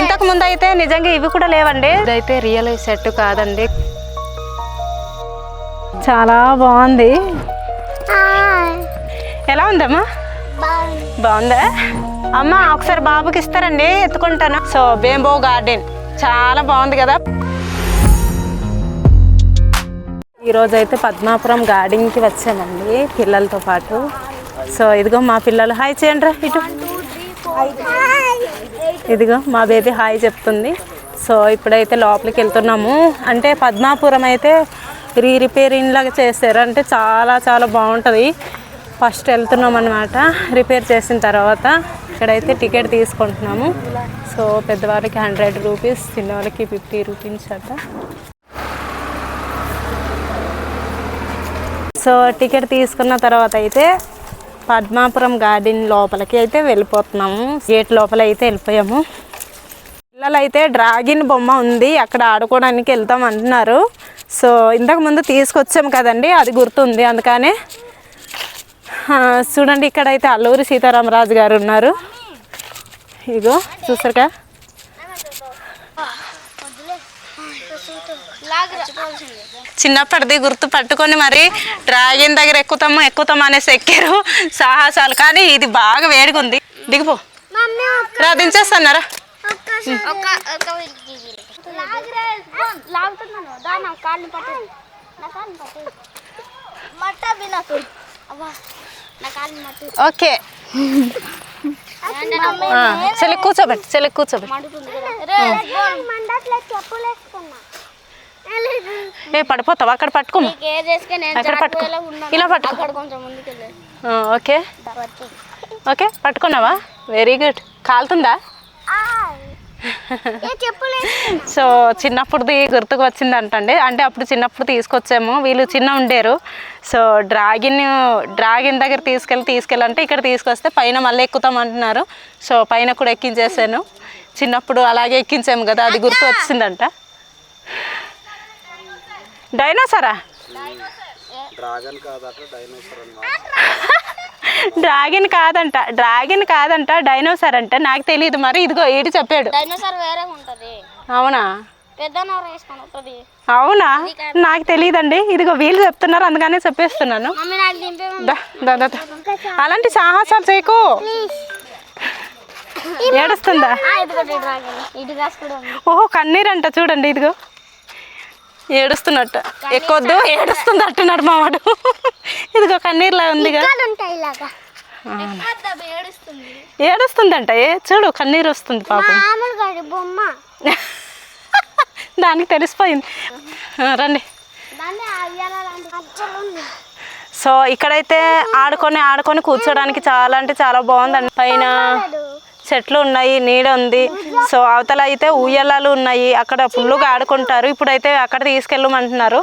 ఇంతకు ముందు అయితే నిజంగా ఇవి కూడా లేవండి. ఇదైతే రియల్ సెట్ కాదండి. చాలా బాగుంది. ఎలా ఉందమ్మా? బాగుందా. అమ్మ ఒకసారి బాబుకి ఇస్తారండి ఎత్తుకుంటాను. So bamboo garden. చాలా బాగుంది కదా. ఈరోజు అయితే పద్మాపురం గార్డెన్కి వచ్చామండి పిల్లలతో పాటు. సో ఇదిగో మా పిల్లలు. హాయ్ చేయండి రా ఇటు. ఇదిగో మా బేబీ హాయ్ చెప్తుంది. సో ఇప్పుడైతే లోపలికి వెళ్తున్నాము. అంటే పద్మాపురం అయితే రీ రిపేరింగ్ లాగా చేస్తారు అంటే చాలా చాలా బాగుంటుంది. ఫస్ట్ వెళ్తున్నాం అనమాట రిపేర్ చేసిన తర్వాత ఇక్కడైతే టికెట్ తీసుకుంటున్నాము. సో పెద్దవాళ్ళకి హండ్రెడ్ రూపీస్ చిన్నవాళ్ళకి ఫిఫ్టీ రూపీస్ అట. సో టికెట్ తీసుకున్న తర్వాత అయితే పద్మాపురం గార్డెన్ లోపలికి అయితే వెళ్ళిపోతున్నాము. గేట్ లోపల అయితే వెళ్ళిపోయాము. పిల్లలు అయితే డ్రాగిన్ బొమ్మ ఉంది. అక్కడ ఆడుకోవడానికి వెళ్తాం అంటున్నారు. సో ఇంతకు ముందు తీసుకొచ్చాము కదండి అది గుర్తుంది. అందుకనే చూడండి ఇక్కడైతే అల్లూరి సీతారామరాజు గారు ఉన్నారు. ఇగో చూసారుగా? చిన్నప్పటిది గుర్తు పట్టుకొని మరి డ్రాగన్ దగ్గర ఎక్కుతాము ఎక్కుతాం అనేసి ఎక్కారు. సాహసాలు. కానీ ఇది బాగా వేడిగా ఉంది. దిగిపో. రా దించేస్తాన్నారా ఓకే. చెల్లి కూర్చోబెట్టి చెల్లి కూర్చోబెట్టి. ఏ పడిపోతావా? అక్కడ నేను అక్కడ పట్టుకో. ఇలా పట్టుకో. ఓకే. ఓకే పట్టుకున్నావా? వెరీ గుడ్ కాలుతుందా? సో చిన్నప్పుడుది గుర్తుకు వచ్చింది అంటండి అంటే అప్పుడు చిన్నప్పుడు తీసుకొచ్చాము. వీళ్ళు చిన్న ఉండేరు. సో డ్రాగిన్ డ్రాగిన్ దగ్గర తీసుకెళ్ళి తీసుకెళ్ళంటే ఇక్కడ తీసుకొస్తే పైన మళ్ళీ ఎక్కుతాం అంటున్నారు. సో పైన కూడా ఎక్కించేసాను. చిన్నప్పుడు అలాగే ఎక్కించాము కదా అది గుర్తు వచ్చిందంట. డైనోసరా? డ్రాగన్ కాదంట డ్రాగన్ కాదంట డైనోసార్ అంట. నాకు తెలియదు మరి ఇదిగో ఏడు చెప్పాడు. డైనోసార్ వేరే ఉంటది. అవునా? పెద్ద నోరు వేసుకొని ఉంటుంది అవునా? నాకు తెలియదండి ఇదిగో వీళ్ళు చెప్తున్నారు అందుకనే చెప్పేస్తున్నాను. అలాంటి సాహసాలు చేయకు. ఏడుస్తుందా? డ్రాగన్. ఓహో కన్నీరు అంట చూడండి ఇదిగో. ఏడుస్తున్నట్టు. ఎక్కొద్దు ఏడుస్తుంది అంటున్నాడు మా వాడు. ఇదిగో కన్నీరులా ఉందిగా. ఏడుస్తుందంట. ఏ చూడు కన్నీరు వస్తుంది పాపం. దానికి తెలిసిపోయింది. రండి. సో ఇక్కడైతే ఆడుకొని ఆడుకొని కూర్చోడానికి చాలా అంటే చాలా బాగుందండి. పైన చెట్లు ఉన్నాయి నీడ ఉంది. సో అవతల అయితే ఉయ్యలాలు ఉన్నాయి. అక్కడ ఫుల్గా ఆడుకుంటారు. ఇప్పుడైతే అక్కడ తీసుకెళ్ళమంటున్నారు.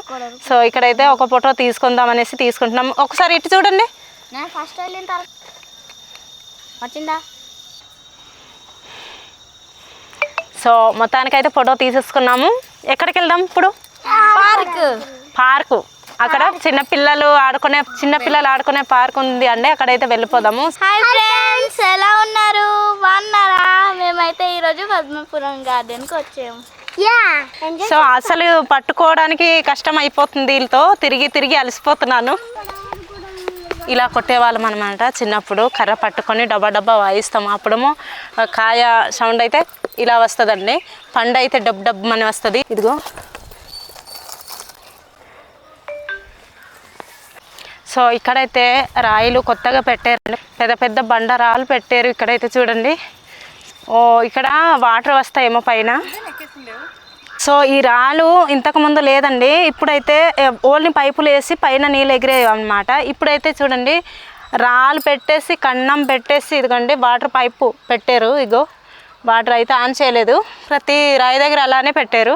సో ఇక్కడైతే ఒక ఫోటో తీసుకుందాం అనేసి తీసుకుంటున్నాం. ఒకసారి ఇటు చూడండి. వచ్చిందా? సో మొత్తానికైతే ఫోటో తీసేసుకున్నాము. ఎక్కడికి వెళ్దాం ఇప్పుడు? పార్క్. పార్కు. అక్కడ చిన్న పిల్లలు ఆడుకునే చిన్న పిల్లలు ఆడుకునే పార్క్ ఉంది అండి. అక్కడైతే వెళ్ళిపోదాము. హాయ్ ఫ్రెండ్స్ ఎలా ఉన్నారు? బాగున్నారా? మేమైతే ఈరోజు పద్మపురం గార్డెన్కి వచ్చాము. యా సో అసలు పట్టుకోవడానికి కష్టం అయిపోతుంది వీళ్ళతో. తిరిగి తిరిగి అలసిపోతున్నాను. ఇలా కొట్టేవాళ్ళం అనమాట చిన్నప్పుడు. కర్ర పట్టుకొని డబ్బా డబ్బా వాయిస్తాము. అప్పుడేమో కాయ సౌండ్ అయితే ఇలా వస్తుందండి. పండు అయితే డబ్ డబ్ అని వస్తుంది. ఇదిగో. సో ఇక్కడైతే రాయిలు కొత్తగా పెట్టారు. పెద్ద పెద్ద బండ రాళ్ళు పెట్టారు ఇక్కడైతే చూడండి. ఓ ఇక్కడ వాటర్ వస్తాయేమో పైన. సో ఈ రాళ్ళు ఇంతకు ముందు లేదండి. ఇప్పుడైతే ఓన్లీ పైపులు వేసి పైన నీళ్ళు ఎగిరేవి ఇప్పుడైతే చూడండి రాళ్ళు పెట్టేసి కన్నం పెట్టేసి ఇదిగోండి వాటర్ పైపు పెట్టారు. ఇగో వాటర్ అయితే ఆన్ చేయలేదు. ప్రతి రాయి దగ్గర అలానే పెట్టారు.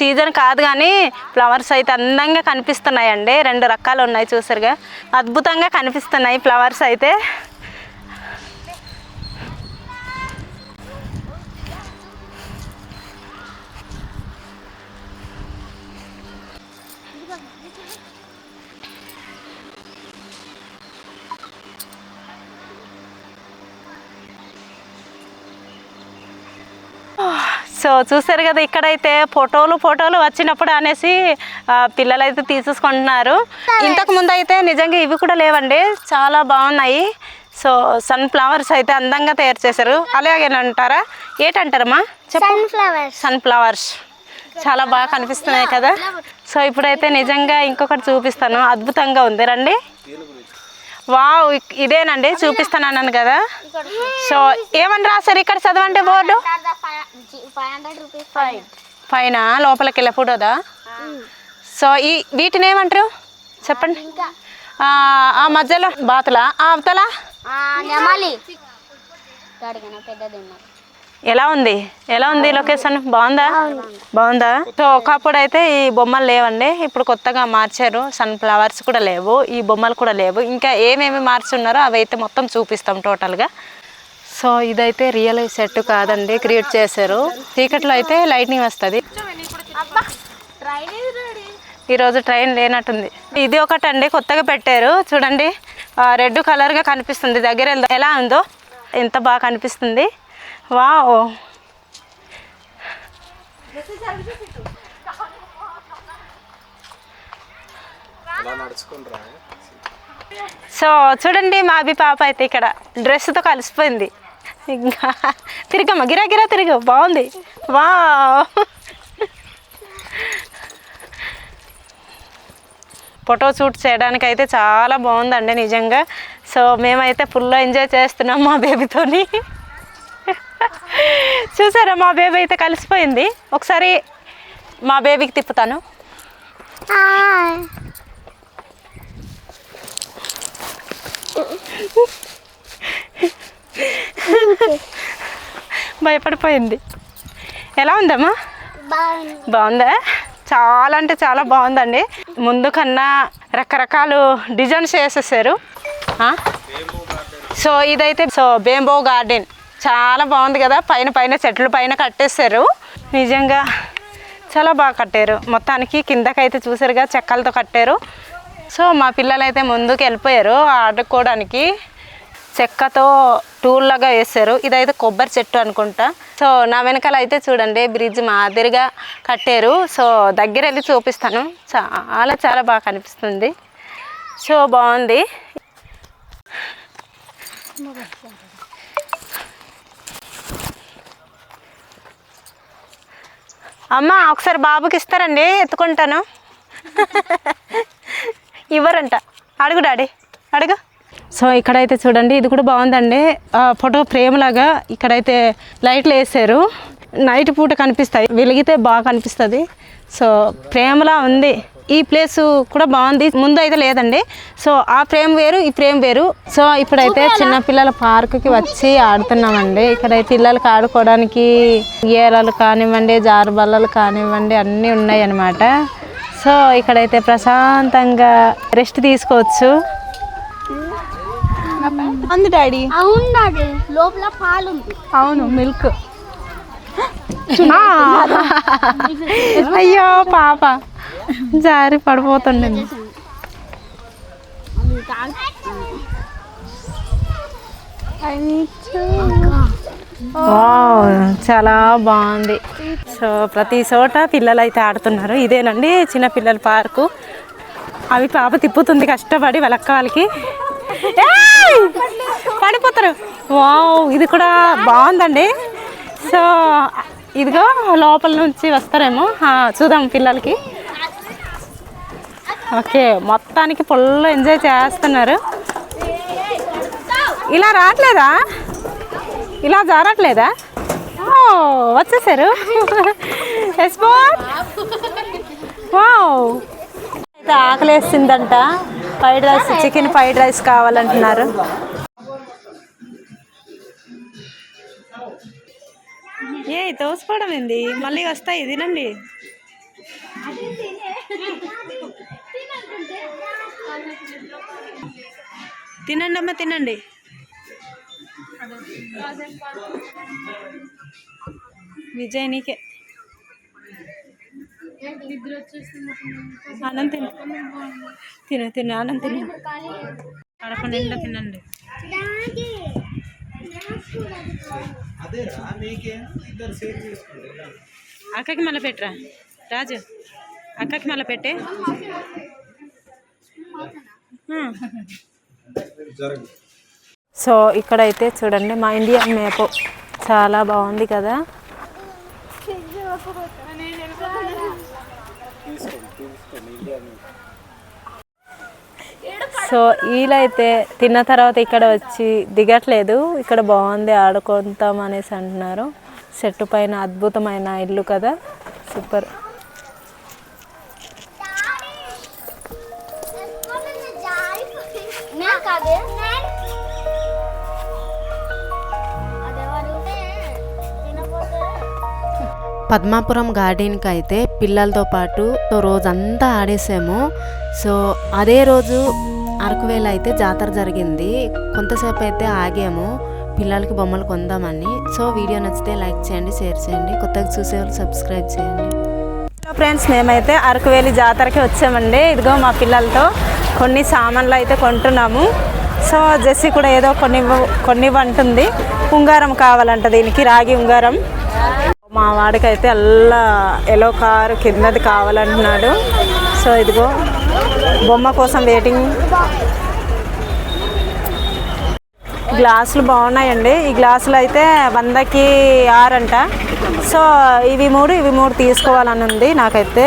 సీజన్ కాదు కానీ ఫ్లవర్స్ అయితే అందంగా కనిపిస్తున్నాయండి. రెండు రకాలు ఉన్నాయి చూసారుగా. అద్భుతంగా కనిపిస్తున్నాయి ఫ్లవర్స్ అయితే. సో చూసారు కదా ఇక్కడైతే ఫోటోలు ఫోటోలు వచ్చినప్పుడు అనేసి ఆ, పిల్లలైతే తీసేసుకుంటున్నారు. ఇంతకు ముందు అయితే నిజంగా ఇవి కూడా లేవండి. చాలా బాగున్నాయి. సో సన్ ఫ్లవర్స్ అయితే అందంగా తయారు చేశారు. అలాగేనంటారా ఏంటంటారమ్మా? చెప్పు. Sunflowers sun flowers. చాలా బాగా కనిపిస్తున్నాయి కదా. సో ఇప్పుడైతే నిజంగా ఇంకొకటి చూపిస్తాను. అద్భుతంగా ఉంది. రండి. వావ్ ఇదేనండి చూపిస్తాను అన్నాను కదా. సో ఏమని రాశారు? ఇక్కడ చదవండి బోర్డు. పైన. లోపలికి వెళ్ళే ఫోటోదా? సో ఈ వీటిని ఏమంటారు? చెప్పండి. ఆ, మధ్యలో బాతులా? ఆ అవతల? నెమాలి. పెద్దది ఎలా ఉంది? ఎలా ఉంది లొకేషన్? బాగుందా? బాగుందా? సో ఒకప్పుడు అయితే ఈ బొమ్మలు లేవండి. ఇప్పుడు కొత్తగా మార్చారు. సన్ ఫ్లవర్స్ కూడా లేవు. ఈ బొమ్మలు కూడా లేవు. ఇంకా ఏమేమి మార్చున్నారో అవి అయితే మొత్తం చూపిస్తాం టోటల్గా. సో ఇదైతే రియల్ సెట్ కాదండి. క్రియేట్ చేశారు. చీకట్లో అయితే లైటింగ్ వస్తుంది. ఈరోజు ట్రైన్ లేనట్టుంది. ఇది ఒకటండి. కొత్తగా పెట్టారు. చూడండి. రెడ్ కలర్గా కనిపిస్తుంది. దగ్గర ఎలా ఉందో? ఎంత బాగా కనిపిస్తుంది? వావ్. సో చూడండి మా అభి పాప అయితే ఇక్కడ డ్రెస్తో కలిసిపోయింది. ఇంకా తిరిగమ్మ గిరా గిరా తిరిగు. బాగుంది. వా ఫోటో షూట్ చేయడానికి అయితే చాలా బాగుందండి నిజంగా. సో మేమైతే ఫుల్ ఎంజాయ్ చేస్తున్నాం మా బేబీతోని చూసారా మా బేబీ అయితే కలిసిపోయింది. ఒకసారి మా బేబీకి తిప్పుతాను. భయపడిపోయింది. ఎలా ఉందమ్మా? బాగుంది. చాలా అంటే చాలా బాగుందండి. ముందు కన్నా రకరకాల డిజైన్స్ వేసేసారు? సో ఇదైతే సో బేంబో గార్డెన్. చాలా బాగుంది కదా పైన పైన చెట్లు పైన కట్టేశారు. నిజంగా చాలా బాగా కట్టారు. మొత్తానికి కిందకైతే చూసారుగా చెక్కలతో కట్టారు. సో మా పిల్లలు అయితే ముందుకు వెళ్ళిపోయారు ఆడుకోవడానికి. చెక్కతో టూల్ లాగా వేసారు ఇదైతే కొబ్బరి చెట్టు అనుకుంటా. సో నా వెనకాల అయితే చూడండి బ్రిడ్జ్ మాదిరిగా కట్టారు. సో దగ్గర వెళ్ళి చూపిస్తాను. చాలా చాలా బాగా కనిపిస్తుంది. సో బాగుంది. అమ్మ ఒకసారి బాబుకి ఇస్తారండి ఎత్తుకుంటాను. ఇవ్వరంట. అడుగు డాడీ అడుగు. సో ఇక్కడైతే చూడండి ఇది కూడా బాగుందండి. ఫోటో ఫ్రేమ్ లాగా ఇక్కడైతే లైట్లు వేసారు. నైట్ పూట కనిపిస్తాయి వెలిగితే బాగా కనిపిస్తుంది. సో ఫ్రేమ్లా ఉంది. ఈ ప్లేస్ కూడా బాగుంది. ముందు అయితే లేదండి. సో ఆ ఫ్రేమ్ వేరు ఈ ఫ్రేమ్ వేరు. సో ఇప్పుడైతే చిన్న పిల్లల పార్కుకి వచ్చి ఆడుతున్నామండి. ఇక్కడ పిల్లలకి ఆడుకోవడానికి గేరాలు కానివ్వండి జారు బల్లలు కానివ్వండి అన్నీ ఉన్నాయి అన్నమాట సో ఇక్కడైతే ప్రశాంతంగా రెస్ట్ తీసుకోవచ్చు. డాడీ. అవును డాడీ. లోపల పాలు ఉంది అవును మిల్క్. అయ్యో పాప. జారి పడిపోతుండండి వావ్, చాలా బాగుంది. సో ప్రతి చోట పిల్లలు అయితే ఆడుతున్నారు. ఇదేనండి చిన్న పిల్లల పార్కు. అవి పాప తిప్పుతుంది కష్టపడి వాళ్ళక్క వాళ్ళకి. పడిపోతారు. వావ్ ఇది కూడా బాగుందండి. సో ఇదిగో లోపల నుంచి వస్తారేమో. చూద్దాం పిల్లలకి. ఓకే మొత్తానికి ఫుల్ ఎంజాయ్ చేస్తున్నారు. ఇలా రావట్లేదా? ఇలా జారట్లేదా? ఓ వచ్చేసారు. వావ్ అయితే ఆకలేసిందంట. Fried rice chicken fried rice కావాలంటున్నారు. ఏ తోసుకోవడం ఏంది మళ్ళీ వస్తాయి తినండి. తినండి అమ్మ తినండి. విజయ్ నీకే. అన్నం తిను. తిను తిను తిను. కడప నిండా తినండి. అక్కకి మళ్ళీ పెట్టరా? రాజు అక్కకి మళ్ళీ పెట్టే? సో ఇక్కడైతే చూడండి మా ఇండియా మ్యాప్. చాలా బాగుంది కదా? సో వీళ్ళైతే తిన్న తర్వాత ఇక్కడ వచ్చి దిగట్లేదు. ఇక్కడ బాగుంది ఆడుకుంటాం అనేసి అంటున్నారు. చెట్టు పైన అద్భుతమైన ఇల్లు కదా? సూపర్. పద్మాపురం గార్డెన్కి అయితే పిల్లలతో పాటు రోజంతా ఆడేసాము. సో అదే రోజు అరకువేల అయితే జాతర జరిగింది. కొంతసేపు అయితే ఆగాము. పిల్లలకి బొమ్మలు కొందామని. సో వీడియో నచ్చితే లైక్ చేయండి షేర్ చేయండి. కొత్తగా చూసేవాళ్ళు సబ్స్క్రైబ్ చేయండి. హలో ఫ్రెండ్స్ మేమైతే అరకువేలి జాతరకి వచ్చామండి. ఇదిగో మా పిల్లలతో కొన్ని సామాన్లు అయితే కొంటున్నాము. సో జెస్సీ కూడా ఏదో కొన్ని కొన్ని అంటుంది ఉంగారం కావాలంట దీనికి రాగి ఉంగారం. మా వాడికైతే అల్లా ఎలో కారు కిందది కావాలంటున్నాడు. సో ఇదిగో బొమ్మ కోసం వెయిటింగ్ గ్లాసులు బాగున్నాయండి. ఈ గ్లాసులు అయితే వందకి ఆరంట. సో ఇవి మూడు ఇవి మూడు తీసుకోవాలని ఉంది నాకైతే.